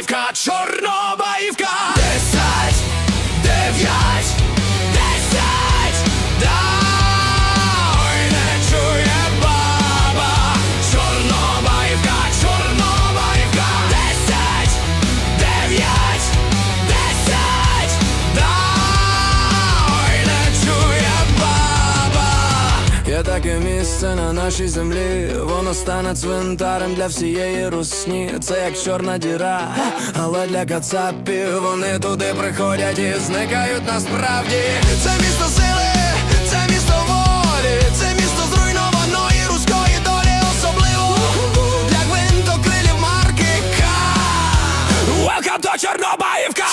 We've got short Таке місце на нашій землі, воно стане цвинтарем для всієї русні. Це як чорна діра, але для кацапів вони туди приходять і зникають насправді. Це місто сили, це місто волі, це місто зруйнованої руської долі, особливо для гвинтокрилів марки К Welcome до Чорнобаївка!